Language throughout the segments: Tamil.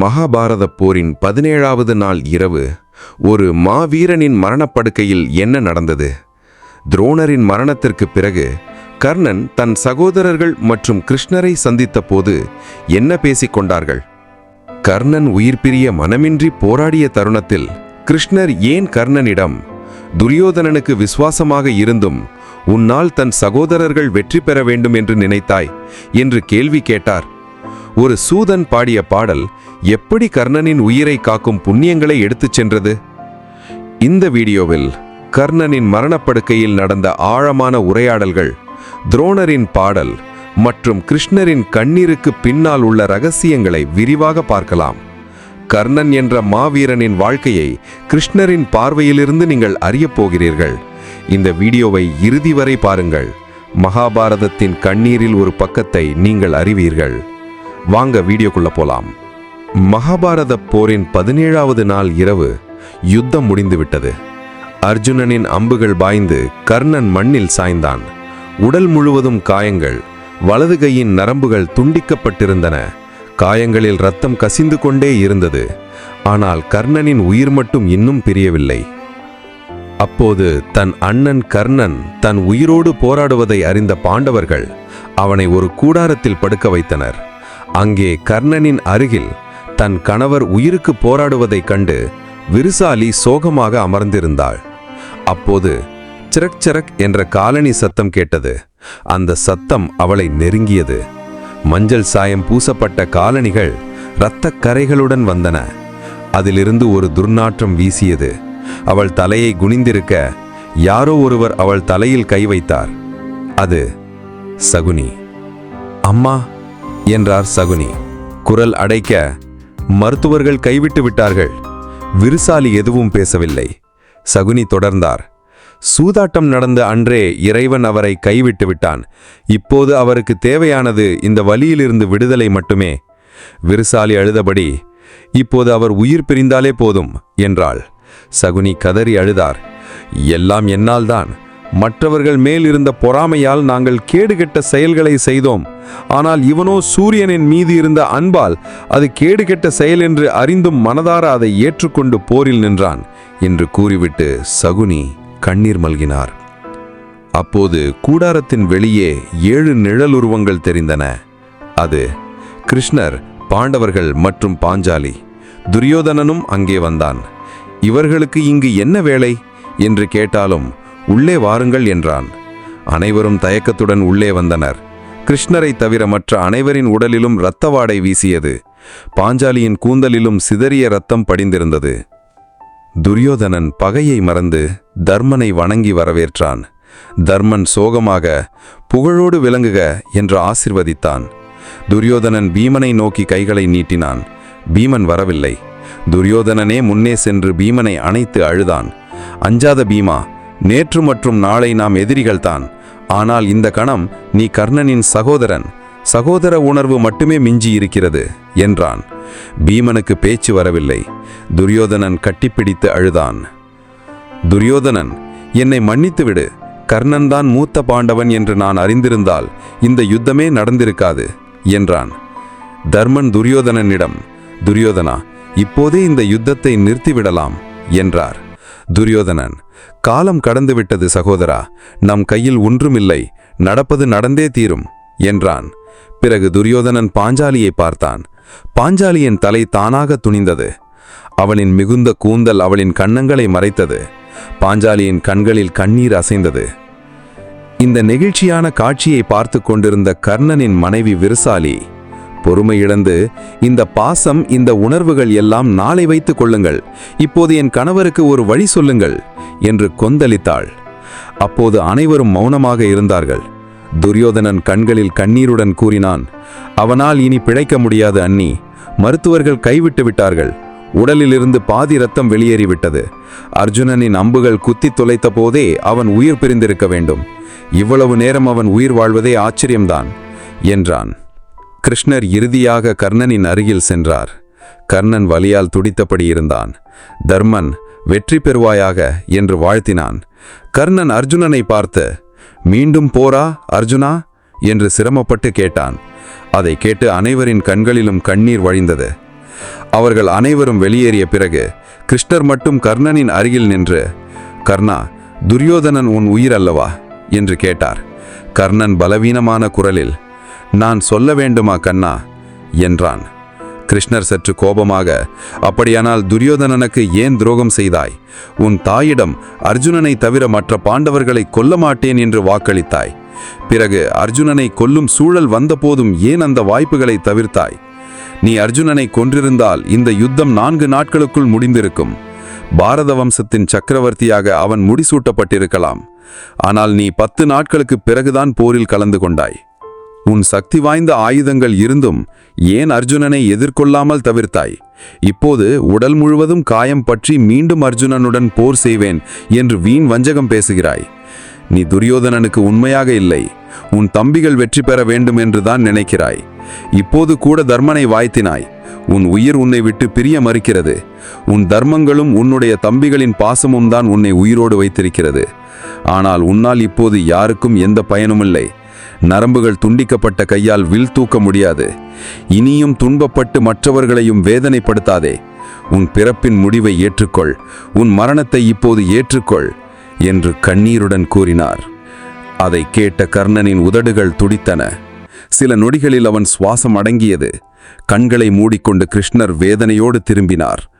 மகாபாரத போரின் பதினேழாவது நாள் இரவு ஒரு மாவீரனின் மரணப்படுக்கையில் என்ன நடந்தது? துரோணரின் மரணத்திற்கு பிறகு கர்ணன் தன் சகோதரர்கள் மற்றும் கிருஷ்ணரை சந்தித்த போது என்ன பேசிக் கொண்டார்கள்? கர்ணன் உயிர் பிரிய மனமின்றி போராடிய தருணத்தில் கிருஷ்ணர் ஏன் கர்ணனிடம் துரியோதனனுக்கு விசுவாசமாக இருந்தும் உன்னால் தன் சகோதரர்கள் வெற்றி பெற வேண்டும் என்று நினைத்தாய்? என்று கேள்வி கேட்டார். ஒரு சூதன் பாடிய பாடல் எப்படி கர்ணனின் உயிரை காக்கும் புண்ணியங்களை எடுத்துச் சென்றது? இந்த வீடியோவில் கர்ணனின் மரணப்படுக்கையில் நடந்த ஆழமான உரையாடல்கள் துரோணரின் பாடல் மற்றும் கிருஷ்ணரின் கண்ணீருக்கு பின்னால் உள்ள ரகசியங்களை விரிவாக பார்க்கலாம். கர்ணன் என்ற மாவீரனின் வாழ்க்கையை கிருஷ்ணரின் பார்வையிலிருந்து நீங்கள் அறியப் போகிறீர்கள். இந்த வீடியோவை இறுதி வரை பாருங்கள். மகாபாரதத்தின் கண்ணீரில் ஒரு பக்கத்தை நீங்கள் அறிவீர்கள். வாங்க வீடியோக்குள்ள போலாம். மகாபாரத போரின் பதினேழாவது நாள் இரவு யுத்தம் முடிந்துவிட்டது. அர்ஜுனனின் அம்புகள் பாய்ந்து கர்ணன் மண்ணில் சாய்ந்தான். உடல் முழுவதும் காயங்கள் வலது கையின் நரம்புகள் துண்டிக்கப்பட்டிருந்தன. காயங்களில் ரத்தம் கசிந்து கொண்டே இருந்தது. ஆனால் கர்ணனின் உயிர் மட்டும் இன்னும் பிரியவில்லை. அப்போது தன் அண்ணன் கர்ணன் தன் உயிரோடு போராடுவதை அறிந்த பாண்டவர்கள் அவனை ஒரு கூடாரத்தில் படுக்க வைத்தனர். அங்கே கர்ணனின் அருகில் தன் கணவர் உயிருக்கு போராடுவதைக் கண்டு விருசாலி சோகமாக அமர்ந்திருந்தாள். அப்போது சிரக் சிரக் என்ற காலனி சத்தம் கேட்டது. அந்த சத்தம் அவளை நெருங்கியது. மஞ்சள் சாயம் பூசப்பட்ட காலணிகள் இரத்தக் கரைகளுடன் வந்தன. அதிலிருந்து ஒரு துர்நாற்றம் வீசியது. அவள் தலையை குனிந்திருக்க யாரோ ஒருவர் அவள் தலையில் கை வைத்தார். அது சகுனி. அம்மா என்றார் சகுனி. குரல் அடைக்க மருத்துவர்கள் கைவிட்டு விட்டார்கள். விருசாலி எதுவும் பேசவில்லை. சகுனி தொடர்ந்தார். சூதாட்டம் நடந்த அன்றே இறைவன் அவரை கைவிட்டு விட்டான். இப்போது அவருக்கு தேவையானது இந்த வலியிலிருந்து விடுதலை மட்டுமே. விருசாலி அழுதபடி இப்போது அவர் உயிர் பிரிந்தாலே போதும் என்றாள். சகுனி கதறி அழுதார். எல்லாம் என்னால்தான்? மற்றவர்கள் மேல் இருந்த பொறாமையால் நாங்கள் கேடுகெட்ட செயல்களை செய்தோம். ஆனால் இவனோ சூரியனின் மீது இருந்த அன்பால் அது கேடுகெட்ட செயல் என்று அறிந்தும் மனதார அதை ஏற்றுக்கொண்டு போரில் நின்றான் என்று கூறிவிட்டு சகுனி கண்ணீர் மல்கினார். அப்போது கூடாரத்தின் வெளியே ஏழு நிழலுருவங்கள் தெரிந்தன. அது கிருஷ்ணர் பாண்டவர்கள் மற்றும் பாஞ்சாலி. துரியோதனனும் அங்கே வந்தான். இவர்களுக்கு இங்கு என்ன வேலை? என்று கேட்டாலும் உள்ளே வாருங்கள் என்றான். அனைவரும் தயக்கத்துடன் உள்ளே வந்தனர். கிருஷ்ணரை தவிர மற்ற அனைவரின் உடலிலும் இரத்தவாடை வீசியது. பாஞ்சாலியின் கூந்தலிலும் சிதறிய ரத்தம் படிந்திருந்தது. துரியோதனன் பகையை மறந்து தர்மனை வணங்கி வரவேற்றான். தர்மன் சோகமாக புகழோடு விளங்குக என்று ஆசிர்வதித்தான். துரியோதனன் பீமனை நோக்கி கைகளை நீட்டினான். பீமன் வரவில்லை. துரியோதனனே முன்னே சென்று பீமனை அணைத்து அழுதான். அஞ்சாத பீமா நேற்று மற்றும் நாளை நாம் எதிரிகள்தான். ஆனால் இந்த கணம் நீ கர்ணனின் சகோதரன். சகோதர உணர்வு மட்டுமே மிஞ்சி இருக்கிறது என்றான். பீமனுக்கு பேச்சு வரவில்லை. துரியோதனன் கட்டிப்பிடித்து அழுதான். துரியோதனன் என்னை மன்னித்து விடு கர்ணன்தான் மூத்த பாண்டவன் என்று நான் அறிந்திருந்தால் இந்த யுத்தமே நடந்திருக்காது என்றான். தர்மன் துரியோதனனிடம் துரியோதனா இப்போதே இந்த யுத்தத்தை நிறுத்திவிடலாம் என்றார். துரியோதனன் காலம் கடந்துவிட்டது சகோதரா நம் கையில் ஒன்றுமில்லை நடப்பது நடந்தே தீரும் என்றான். பிறகு துரியோதனன் பாஞ்சாலியை பார்த்தான். பாஞ்சாலியின் தலை தானாக துணிந்தது. அவளின் மிகுந்த கூந்தல் அவளின் கன்னங்களை மறைத்தது. பாஞ்சாலியின் கண்களில் கண்ணீர் அசைந்தது. இந்த நெகிழ்ச்சியான காட்சியை பார்த்து கொண்டிருந்த கர்ணனின் மனைவி விருசாலி பொறுமை இழந்து இந்த பாசம் இந்த உணர்வுகள் எல்லாம் நாளை வைத்துக் கொள்ளுங்கள். இப்போது என் கணவருக்கு ஒரு வழி சொல்லுங்கள். என்று கொந்தளித்தாள். அப்போது அனைவரும் மௌனமாக இருந்தார்கள். துரியோதனன் கண்களில் கண்ணீருடன் கூறினான் அவனால் இனி பிழைக்க முடியாது அண்ணி. மருத்துவர்கள் கைவிட்டு விட்டார்கள். உடலிலிருந்து பாதி ரத்தம் வெளியேறிவிட்டது. அர்ஜுனனின் அம்புகள் குத்தி தொலைத்த போதே அவன் உயிர் பிரிந்திருக்க வேண்டும். இவ்வளவு நேரம் அவன் உயிர் வாழ்வதே ஆச்சரியம்தான் என்றான். கிருஷ்ணர் இறுதியாக கர்ணனின் அருகில் சென்றார். கர்ணன் வலியால் துடித்தபடி இருந்தான். தர்மன் வெற்றி பெறுவாயாக என்று வாழ்த்தினான். கர்ணன் அர்ஜுனனை பார்த்து மீண்டும் போரா அர்ஜுனா? என்று சிரமப்பட்டு கேட்டான். அதை கேட்டு அனைவரின் கண்களிலும் கண்ணீர் வழிந்தது. அவர்கள் அனைவரும் வெளியேறிய பிறகு கிருஷ்ணர் மட்டும் கர்ணனின் அருகில் நின்று கர்ணா துரியோதனன் உன் உயிர் அல்லவா? என்று கேட்டார். கர்ணன் பலவீனமான குரலில் நான் சொல்ல வேண்டுமா கண்ணா? என்றான். கிருஷ்ணர் சற்று கோபமாக அப்படியானால் துரியோதனனுக்கு ஏன் துரோகம் செய்தாய்? உன் தாயிடம் அர்ஜுனனை தவிர மற்ற பாண்டவர்களை கொல்ல மாட்டேன் என்று வாக்களித்தாய். பிறகு அர்ஜுனனை கொல்லும் சூழல் வந்தபோதும் ஏன் அந்த வாய்ப்புகளை தவிர்த்தாய்? நீ அர்ஜுனனை கொன்றிருந்தால் இந்த யுத்தம் நான்கு நாட்களுக்குள் முடிந்திருக்கும். பாரத வம்சத்தின் சக்கரவர்த்தியாக அவன் முடிசூட்டப்பட்டிருக்கலாம். ஆனால் நீ பத்து நாட்களுக்கு பிறகுதான் போரில் கலந்து கொண்டாய். உன் சக்தி வாய்ந்த ஆயுதங்கள் இருந்தும் ஏன் அர்ஜுனனை எதிர்கொள்ளாமல் தவிர்த்தாய்? இப்போது உடல் முழுவதும் காயம் பற்றி மீண்டும் அர்ஜுனனுடன் போர் செய்வேன் என்று வீண் வஞ்சகம் பேசுகிறாய். நீ துரியோதனனுக்கு உண்மையாக இல்லை. உன் தம்பிகள் வெற்றி பெற வேண்டும் என்றுதான் நினைக்கிறாய். இப்போது கூட தர்மனை வாய்த்தினாய். உன் உயிர் உன்னை விட்டு பிரிய மறுக்கிறது. உன் தர்மங்களும் உன்னுடைய தம்பிகளின் பாசமும் தான் உன்னை உயிரோடு வைத்திருக்கிறது. ஆனால் உன்னால் இப்போது யாருக்கும் எந்த பயனுமில்லை. நரம்புகள் துண்டிக்கப்பட்ட கையால் வில் தூக்க முடியாது. இனியும் துன்பப்பட்டு மற்றவர்களையும் வேதனைப்படுத்தாதே. உன் பிறப்பின் முடிவை ஏற்றுக்கொள். உன் மரணத்தை இப்போது ஏற்றுக்கொள் என்று கண்ணீருடன் கூறினார். அதை கேட்ட கர்ணனின் உதடுகள் துடித்தன. சில நொடிகளில் அவன் சுவாசம் அடங்கியது. கண்களை மூடிக்கொண்டு கிருஷ்ணர் வேதனையோடு திரும்பினார்.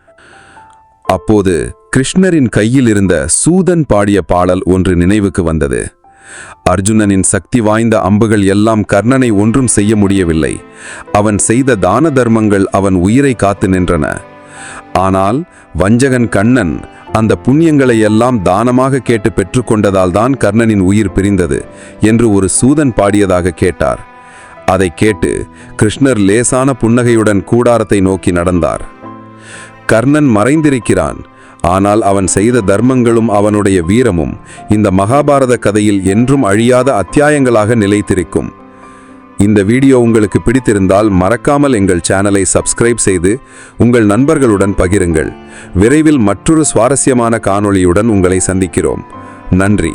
அப்போது கிருஷ்ணரின் கையில் இருந்த சூதன் பாடிய பாடல் ஒன்று நினைவுக்கு வந்தது. அர்ஜுனனின் சக்தி வாய்ந்த அம்புகள் எல்லாம் கர்ணனை ஒன்றும் செய்ய முடியவில்லை. அவன் செய்த தான தர்மங்கள் அவன் உயிரை காத்து நின்றன. ஆனால் வஞ்சகன் கண்ணன் அந்த புண்ணியங்களை எல்லாம் தானமாக கேட்டு பெற்றுக்கொண்டதால் தான் கர்ணனின் உயிர் பிரிந்தது என்று ஒரு சூதன் பாடியதாக கேட்டார். அதை கேட்டு கிருஷ்ணர் லேசான புன்னகையுடன் கூடாரத்தை நோக்கி நடந்தார். கர்ணன் மறைந்திருக்கிறான். ஆனால் அவன் செய்த தர்மங்களும் அவனுடைய வீரமும் இந்த மகாபாரத கதையில் என்றும் அழியாத அத்தியாயங்களாக நிலைத்திருக்கும். இந்த வீடியோ உங்களுக்கு பிடித்திருந்தால் மறக்காமல் எங்கள் சேனலை சப்ஸ்கிரைப் செய்து உங்கள் நண்பர்களுடன் பகிருங்கள். விரைவில் மற்றொரு சுவாரஸ்யமான காணொளியுடன் உங்களை சந்திக்கிறோம். நன்றி.